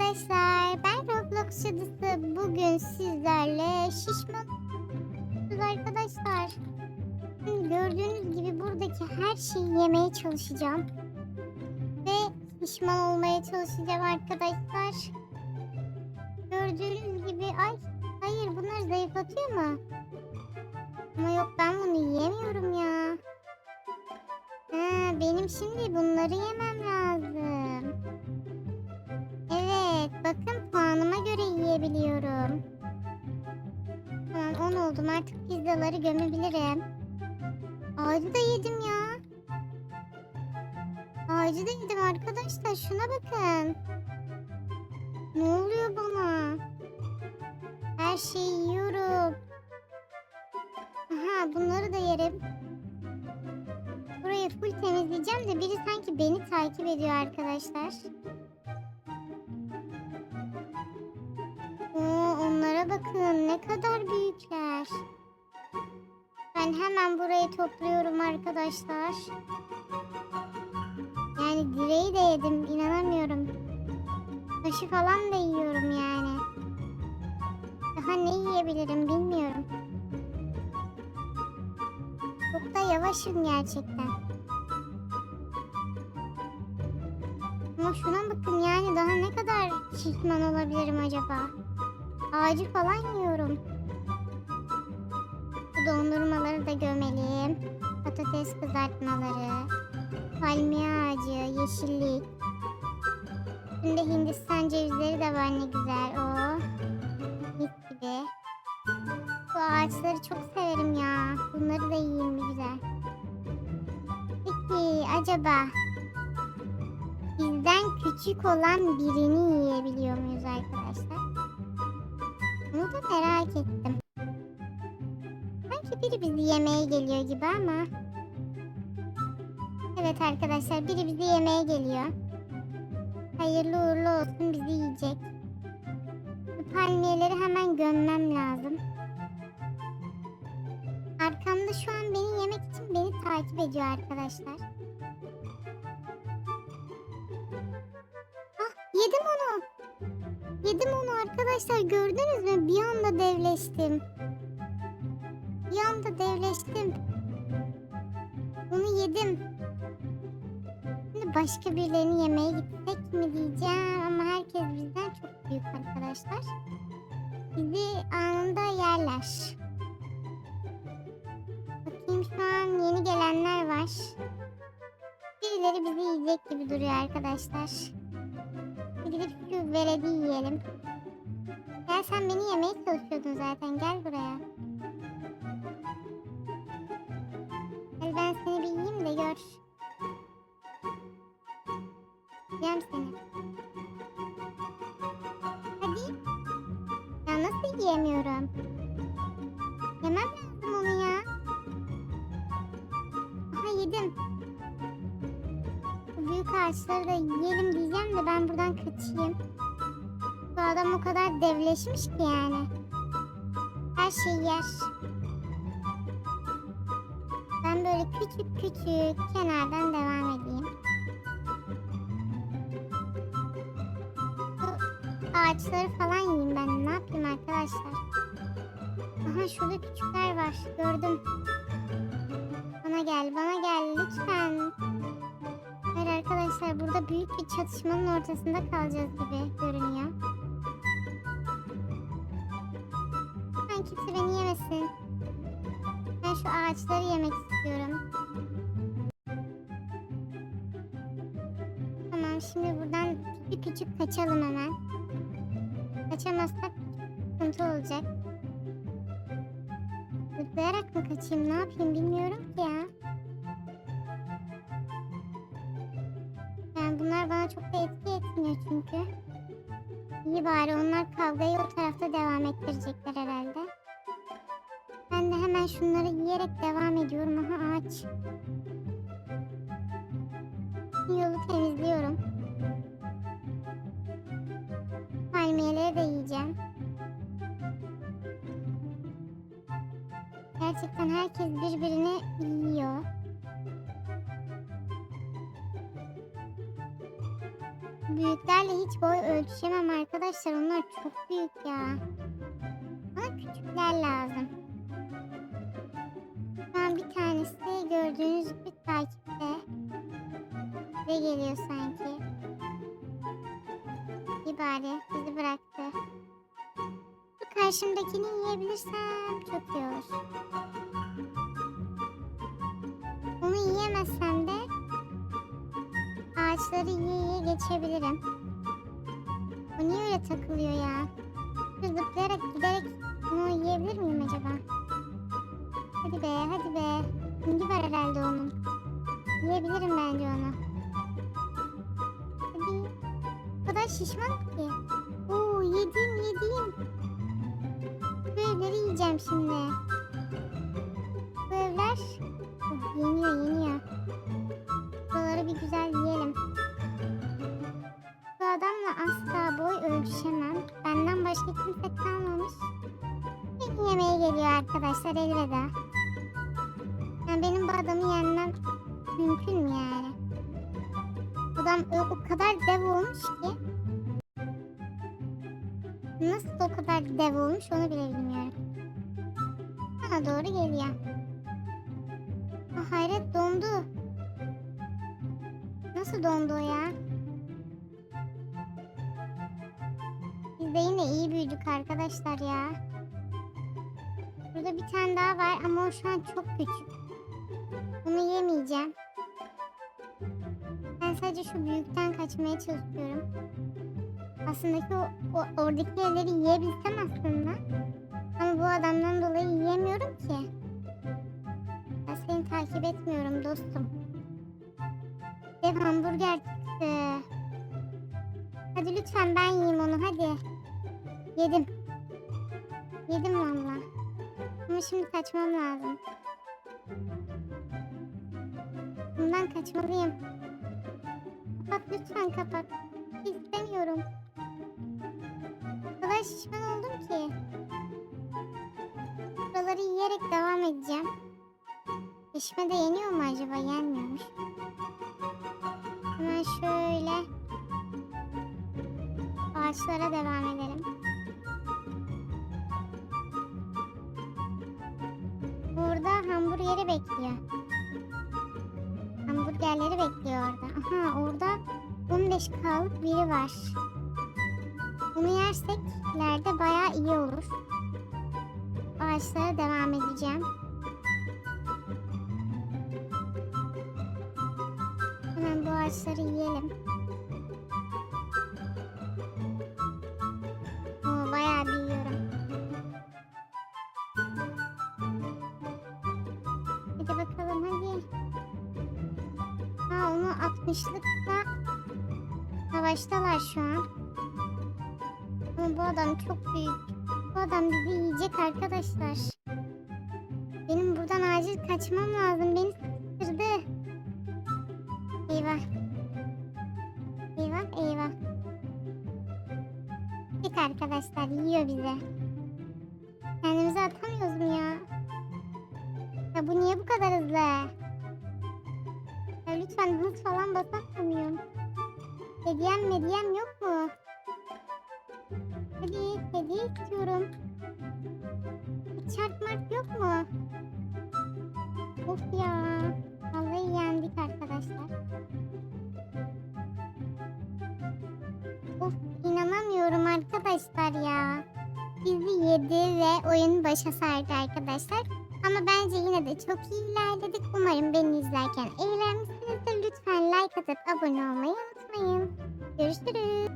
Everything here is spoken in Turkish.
arkadaşlar. Ben Roblox cadısı. Bugün sizlerle şişman arkadaşlar. Gördüğünüz gibi buradaki her şeyi yemeye çalışacağım. Ve şişman olmaya çalışacağım arkadaşlar. Gördüğünüz gibi ay hayır bunlar zayıflatıyor mu? Ama yok ben bunu yiyemiyorum ya. Ha, benim şimdi bunları yemem lazım. Göre yiyebiliyorum. Tamam 10 oldum artık pizzaları gömebilirim. Ağacı da yedim ya. Ağacı da yedim arkadaşlar şuna bakın. Ne oluyor bana? Her şeyi yiyorum. Aha bunları da yerim. Burayı full temizleyeceğim de biri sanki beni takip ediyor arkadaşlar. Oo, onlara bakın ne kadar büyükler. Ben hemen burayı topluyorum arkadaşlar. Yani direği de yedim inanamıyorum. Taşı falan da yiyorum yani. Daha ne yiyebilirim bilmiyorum. Çok da yavaşım gerçekten. Ama şuna bakın yani daha ne kadar şişman olabilirim acaba? Ağacı falan yiyorum. Bu dondurmaları da gömelim. Patates kızartmaları. Palmiye ağacı, yeşillik. Şimdi Hindistan cevizleri de var ne güzel. O mis gibi. Bu ağaçları çok severim ya. Bunları da yiyeyim mi güzel. Peki acaba bizden küçük olan birini yiyebiliyor muyuz arkadaşlar? Bunu da merak ettim. Sanki biri bizi yemeye geliyor gibi ama. Evet arkadaşlar biri bizi yemeye geliyor. Hayırlı uğurlu olsun bizi yiyecek. Bu palmiyeleri hemen gömmem lazım. Arkamda şu an beni yemek için beni takip ediyor arkadaşlar. Arkadaşlar gördünüz mü? Bir anda devleştim. Bir anda devleştim. Onu yedim. Şimdi başka birilerini yemeye gitsek mi diyeceğim ama herkes bizden çok büyük arkadaşlar. Bizi anında yerler. Bakayım şu an yeni gelenler var. Birileri bizi yiyecek gibi duruyor arkadaşlar. Gidip şu veredi yiyelim. Gel sen beni yemeye çalışıyordun zaten. Gel buraya. Gel ben seni bir yiyeyim de gör. Yiyeceğim seni. Hadi. Ya nasıl yiyemiyorum? Yemem lazım onu ya. Aha yedim. Bu büyük ağaçları da yiyelim diyeceğim de ben buradan kaçayım. Adam o kadar devleşmiş ki yani. Her şeyi yer. Ben böyle küçük küçük kenardan devam edeyim. Bu ağaçları falan yiyeyim ben. Ne yapayım arkadaşlar? Aha şurada küçükler var. Gördüm. Bana gel, bana gel lütfen. Hayır arkadaşlar burada büyük bir çatışmanın ortasında kalacağız gibi görünüyor. Ağaçları yemek istiyorum. Tamam şimdi buradan bir küçük kaçalım hemen. Kaçamazsak sıkıntı olacak. Zıplayarak mı kaçayım ne yapayım bilmiyorum ki ya. Yani bunlar bana çok da etki etmiyor çünkü. İyi bari onlar kavgayı o tarafta devam ettirecekler herhalde. Ben şunları yiyerek devam ediyorum. Aha ağaç. Yolu temizliyorum. Palmiyeleri de yiyeceğim. Gerçekten herkes birbirini yiyor. Büyüklerle hiç boy ölçüşemem arkadaşlar. Onlar çok büyük ya. Bana küçükler lazım. Şu an bir tanesi gördüğünüz gibi takipte. Size geliyor sanki. İyi bizi bıraktı. Bu karşımdakini yiyebilirsem çok iyi olur. Onu yiyemezsem de ağaçları yiye yiye geçebilirim. O niye öyle takılıyor ya? Zıplayarak giderek onu yiyebilir miyim acaba? Hadi be hadi be. Hindi var herhalde onun. Yiyebilirim bence onu. Hadi. O kadar şişman ki. Oo yedim yedim. Bu evleri yiyeceğim şimdi. Bu evler oh, yeniyor yeniyor. Buraları bir güzel yiyelim. Bu adamla asla boy ölçüşemem. Benden başka kimse kalmamış. Beni yemeye geliyor arkadaşlar elveda. Adam o, kadar dev olmuş ki. Nasıl o kadar dev olmuş onu bile bilmiyorum. Bana doğru geliyor. Ah, hayret dondu. Nasıl dondu ya? Biz de yine iyi büyüdük arkadaşlar ya. Burada bir tane daha var ama o şu an çok küçük. Bunu yemeyeceğim. Sadece şu büyükten kaçmaya çalışıyorum. Aslında ki o, o oradaki evleri yiyebilsem aslında. Ama bu adamdan dolayı yiyemiyorum ki. Ben seni takip etmiyorum dostum. Dev hamburger çıktı. Hadi lütfen ben yiyeyim onu hadi. Yedim. Yedim valla. Ama şimdi kaçmam lazım. Bundan kaçmalıyım. Kapat lütfen kapat. İstemiyorum. O kadar şişman oldum ki. Buraları yiyerek devam edeceğim. Şişme de yeniyor mu acaba? Yenmiyormuş. Hemen şöyle ağaçlara devam edelim. Burada hamburgeri bekliyor. Hamburgerleri bekliyor orada. Aha orada 15 kalıp biri var. Bunu yersek ileride bayağı iyi olur. Ağaçlara devam edeceğim. Hemen bu ağaçları yiyelim. Savaştalar şu an. Ama bu adam çok büyük. Bu adam bizi yiyecek arkadaşlar. Benim buradan acil kaçmam lazım. Beni sıkıştırdı. Eyvah. Eyvah eyvah. Tek arkadaşlar yiyor bizi. Kendimizi atamıyoruz mu ya? Ya bu niye bu kadar Hediyem mediyem yok mu? Hadi hediye istiyorum. Çarpmak yok mu? Of ya. Vallahi yendik arkadaşlar. Of inanamıyorum arkadaşlar ya. Bizi yedi ve oyun başa sardı arkadaşlar. Ama bence yine de çok iyi ilerledik. Umarım beni izlerken eğlenmişsinizdir. Lütfen like atıp abone olmayı unutmayın. Görüşürüz.